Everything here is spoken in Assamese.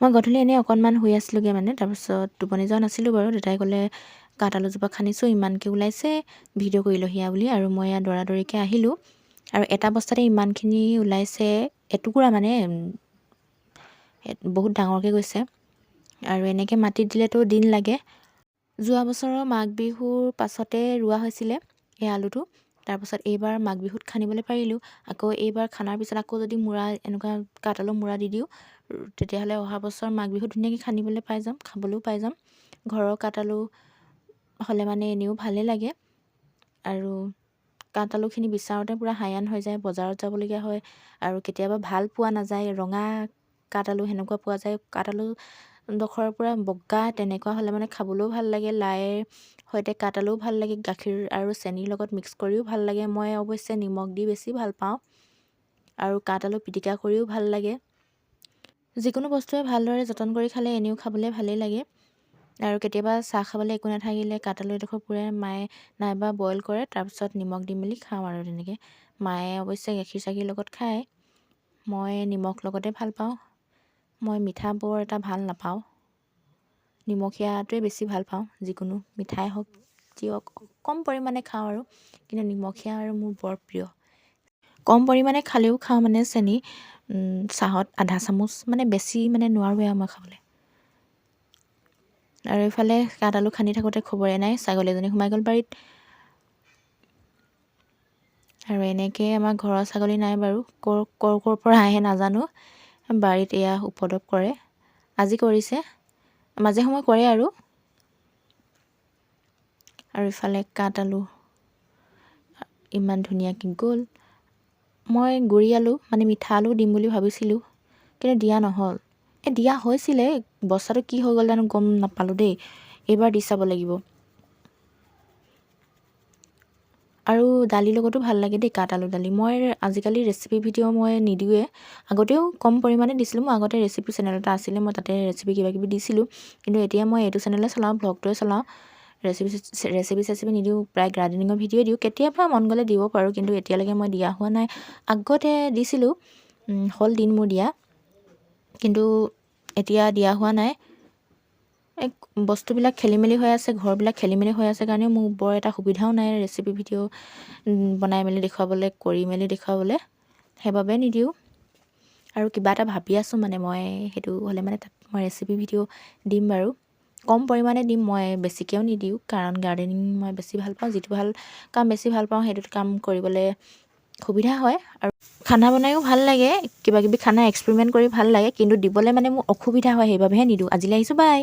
মই গধূলি এনেই অকণমান শুই আছিলোঁগৈ মানে তাৰপিছত টোপনি যোৱা নাছিলোঁ বাৰু। দেউতাই ক'লে কাঠ আলুজোপা খান্দিছোঁ ইমানকৈ ওলাইছে ভিডিঅ' কৰি লহিয়া বুলি। আৰু মই ইয়াত দৌৰা দৌৰিকৈ আহিলোঁ। আৰু এটা বস্তাতে ইমানখিনি ওলাইছে এটুকুৰা মানে বহুত ডাঙৰকৈ গৈছে। আৰু এনেকৈ মাটিত দিলেতো দিন লাগে। যোৱা বছৰৰ মাঘ বিহুৰ পাছতে ৰোৱা হৈছিলে এই আলুটো। তাৰপাছত এইবাৰ মাঘ বিহুত খান্দিবলৈ পাৰিলোঁ আকৌ এইবাৰ খানাৰ পিছত আকৌ যদি মূৰা এনেকুৱা কাঠ আলু মূৰা দি দিওঁ তেতিয়াহ'লে অহা বছৰ মাঘ বিহুত ধুনীয়াকৈ খান্দিবলৈ পাই যাম খাবলৈও পাই যাম। ঘৰৰ কাঠ আলু হ'লে মানে এনেও ভালেই লাগে। আৰু কাঠ আলুখিনি বিচাৰোঁতে পূৰা হায়ান হৈ যায় বজাৰত যাবলগীয়া হয় আৰু কেতিয়াবা ভাল পোৱা নাযায় ৰঙা কাঠ আলু সেনেকুৱা পোৱা যায় কাঠ আলু ডোখৰৰ পৰা বগা তেনেকুৱা হ'লে মানে খাবলৈও ভাল লাগে লাইৰ সৈতে কাঠ আলুও ভাল লাগে গাখীৰ আৰু চেনিৰ লগত মিক্স কৰিও ভাল লাগে। মই অৱশ্যে নিমখ দি বেছি ভাল পাওঁ আৰু কাঠ আলু পিটিকা কৰিও ভাল লাগে। যিকোনো বস্তুৱে ভালদৰে যতন কৰি খালে এনেও খাবলৈ ভালেই লাগে। আৰু কেতিয়াবা চাহ খাবলৈ একো নাথাকিলে কাঠ আলু এডোখৰ পুৰে মায়ে নাইবা বইল কৰে তাৰপিছত নিমখ দি মেলি খাওঁ আৰু তেনেকৈ। মায়ে অৱশ্যে গাখীৰ চাখীৰ লগত খায়। মই নিমখ লগতে ভাল পাওঁ। মই মিঠা বৰ এটা ভাল নাপাওঁ। নিমখীয়াটোৱে বেছি ভাল পাওঁ যিকোনো মিঠাই হওক যি হওক কম পৰিমাণে খাওঁ আৰু কিন্তু নিমখীয়া আৰু মোৰ বৰ প্ৰিয়। কম পৰিমাণে খালেও খাওঁ মানে চেনি চাহত আধা চামুচ মানে বেছি মানে নোৱাৰোৱে আৰু মই খাবলৈ। আৰু এইফালে কাঠ আলু খান্দি থাকোঁতে খবৰে নাই ছাগলী এজনী সোমাই গ'ল বাৰীত। আৰু এনেকৈ আমাৰ ঘৰৰ ছাগলী নাই বাৰু ক'ৰ ক'ৰ ক'ৰ পৰা আহে নাজানো। বাৰীত এয়া উপদ্ৰৱ কৰে। আজি কৰিছে। মাজে সময়ে কৰে আৰু। আৰু ইফালে কাঠ আলু ইমান ধুনীয়াকৈ গ'ল। মই গুৰি আলু মানে মিঠা আলু দিম বুলি ভাবিছিলোঁ কিন্তু দিয়া নহ'ল। এই দিয়া হৈছিলে বস্তাটো কি হৈ গ'ল জানো গম নাপালোঁ দেই। এইবাৰ দি চাব লাগিব। আৰু দালিৰ লগতো ভাল লাগে দেই কাঠ আলু দালি। মই আজিকালি ৰেচিপি ভিডিঅ' মই নিদিওঁৱে। আগতেও কম পৰিমাণে দিছিলোঁ মোৰ আগতে ৰেচিপি চেনেল এটা আছিলে মই তাতে ৰেচিপি কিবা কিবি দিছিলোঁ। কিন্তু এতিয়া মই এইটো চেনেলে চলাওঁ ভ্লগটোৱে চলাওঁ। ৰেচিপি ৰেচিপি চেচিপি নিদিওঁ প্ৰায় গাৰ্ডেনিঙৰ ভিডিঅ'ই দিওঁ। কেতিয়াবা মন গ'লে দিব পাৰোঁ কিন্তু এতিয়ালৈকে মই দিয়া হোৱা নাই। আগতে দিছিলোঁ হ'ল দিন মোৰ দিয়া। কিন্তু এতিয়া দিয়া হোৱা নাই। বস্তুবিলাক খেলি মেলি হৈ আছে ঘৰবিলাক খেলি মেলি হৈ আছে কাৰণে মোৰ বৰ এটা সুবিধাও নাই ৰেচিপি ভিডিঅ' বনাই মেলি দেখুৱাবলৈ কৰি মেলি দেখুৱাবলৈ। সেইবাবে নিদিওঁ। আৰু কিবা এটা ভাবি আছোঁ মানে মই সেইটো হ'লে মানে তাত মই ৰেচিপি ভিডিঅ' দিম বাৰু। কম পৰিমাণে দিম মই বেছিকৈও নিদিওঁ কাৰণ গাৰ্ডেনিং মই বেছি ভাল পাওঁ যিটো ভাল কাম বেছি ভাল পাওঁ সেইটোত কাম কৰিবলৈ সুবিধা হয়। আৰু খানা বনায়ো ভাল লাগে কিবা কিবি খানা এক্সপেৰিমেণ্ট কৰি ভাল লাগে কিন্তু দিবলৈ মানে মোৰ অসুবিধা হয় সেইবাবেহে নিদিওঁ। আজিলৈ আহিছোঁ বাই